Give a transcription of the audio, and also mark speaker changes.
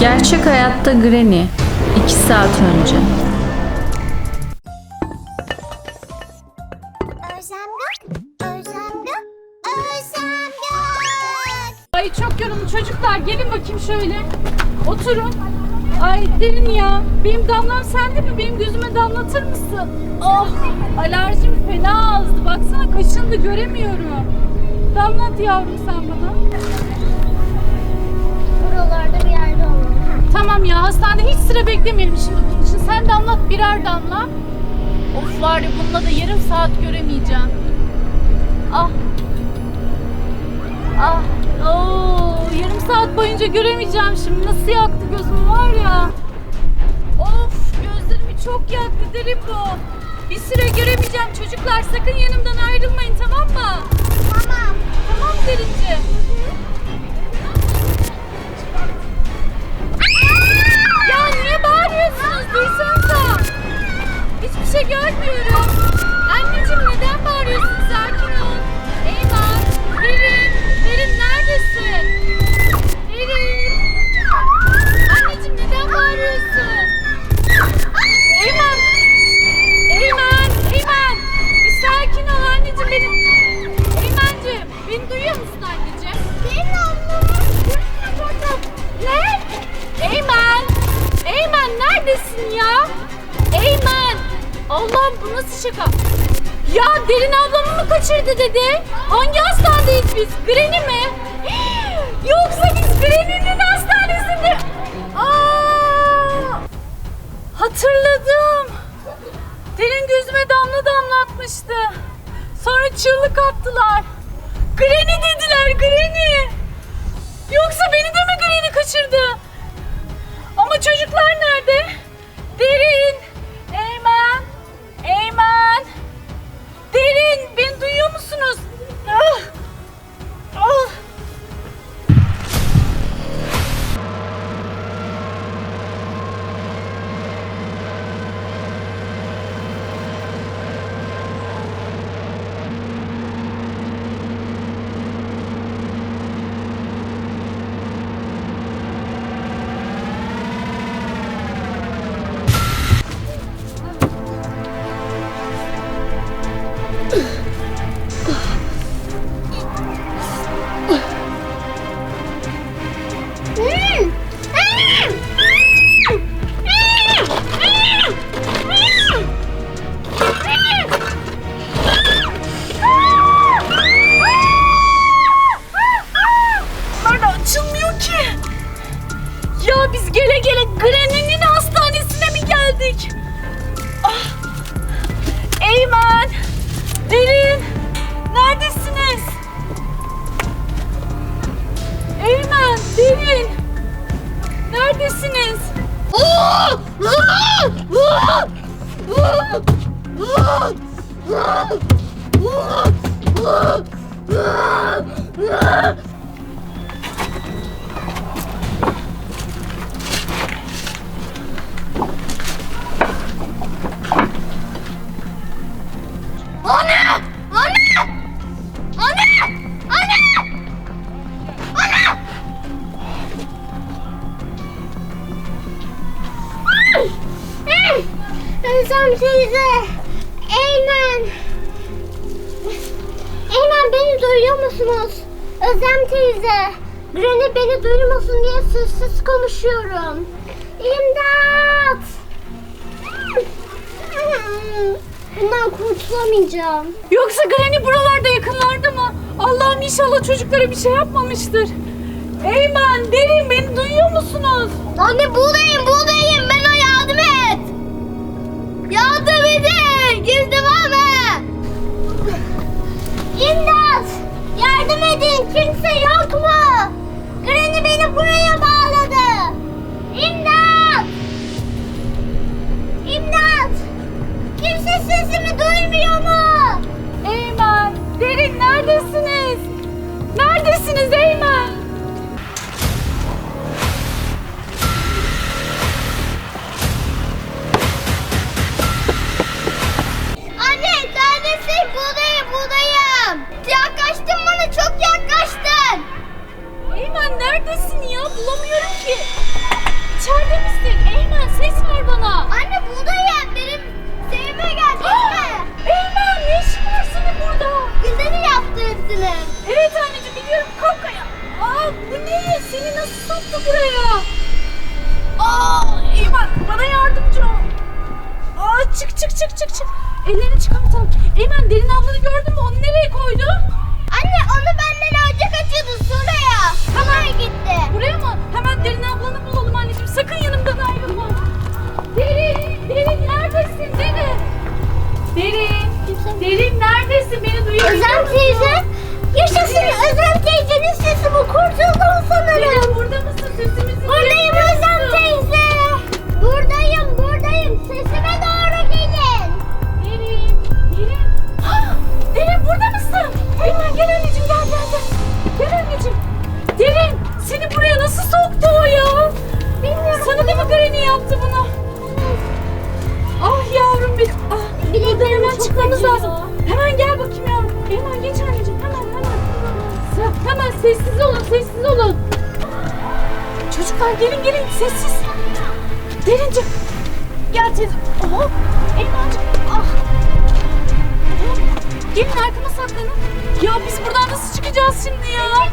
Speaker 1: Gerçek hayatta Granny. 2 saat önce.
Speaker 2: Özlem Gök, Özlem Gök, Özlem Gök.
Speaker 3: Ay çok yoruldum çocuklar gelin bakayım şöyle. Oturun. Ay derin ya. Benim damlam sende mi? Benim gözüme damlatır mısın? Oh alerjim fena azdı. Baksana kaşındı göremiyorum. Damlat yavrum sen bana. Tamam ya hastanede hiç sıra beklemeyelim şimdi bunun için. Sen damlat birer damla. Of var ya bununla da yarım saat göremeyeceğim. Ah. Ah. Oo, yarım saat boyunca göremeyeceğim şimdi. Nasıl yaktı gözümü var ya. Of gözlerimi çok yaktı derim bu. Bir süre göremeyeceğim çocuklar. Sakın yanımdan ayrılmayın tamam mı?
Speaker 2: Tamam.
Speaker 3: Tamam derince. Ya Allah'ım bu nasıl şaka? Ya Derin ablamı mı kaçırdı dedi? Hangi hastanedeyiz biz? Granny mi? Yoksa biz Granny'nin hastanesinde... Aa! Hatırladım. Derin gözüme damla damlatmıştı. Sonra çığlık attılar. Granny dediler, Granny. Yoksa beni de mi Granny kaçırdı? Ama çocuklar nerede? Derin, Neredesiniz?
Speaker 2: Özlem teyze. Eymen. Eymen beni duyuyor musunuz? Özlem teyze. Granny beni duymasın diye sessiz konuşuyorum. İmdat! Bundan kurtulamayacağım.
Speaker 3: Yoksa Granny buralarda yakınlarda mı? Allah'ım inşallah çocuklara bir şey yapmamıştır. Eymen, Derin beni duyuyor musunuz?
Speaker 2: Anne buradayım buradayım et. Yardım edin gizli var? İmdat yardım edin kimse yok mu? Granny beni buraya bağladı. İmdat. İmdat. Kimse sesimi duymuyor mu?
Speaker 3: neredesin ya? Bulamıyorum ki. İçeride misin? Eymen
Speaker 2: ses ver bana. Anne buradayım. Benim sevime geldi. Ah,
Speaker 3: Eymen ne işin var senin burada? Güzeli yaptı hepsini. Evet anneciğim biliyorum. Kalk ayağa.
Speaker 2: Aa bu ne? Seni nasıl soktu buraya? Aa
Speaker 3: Eymen bana yardımcı ol. Aa çık çık çık çık çık. Ellerini çıkartalım. Eymen derin ablanı gördün mü? Onu nereye
Speaker 2: koydun?
Speaker 3: Özlem
Speaker 2: teyze. Yaşasın Özlem teyzenin sesi bu. Kurtuldum sanırım.
Speaker 3: Burada mısın sesimizi?
Speaker 2: Buradayım Özlem.
Speaker 3: sessiz olun, sessiz olun. Çocuklar gelin gelin, sessiz. Derince. Gel teyze. Oho, Elmancığım. Ah. Gelin arkama saklanın. Ya biz buradan nasıl çıkacağız şimdi ya?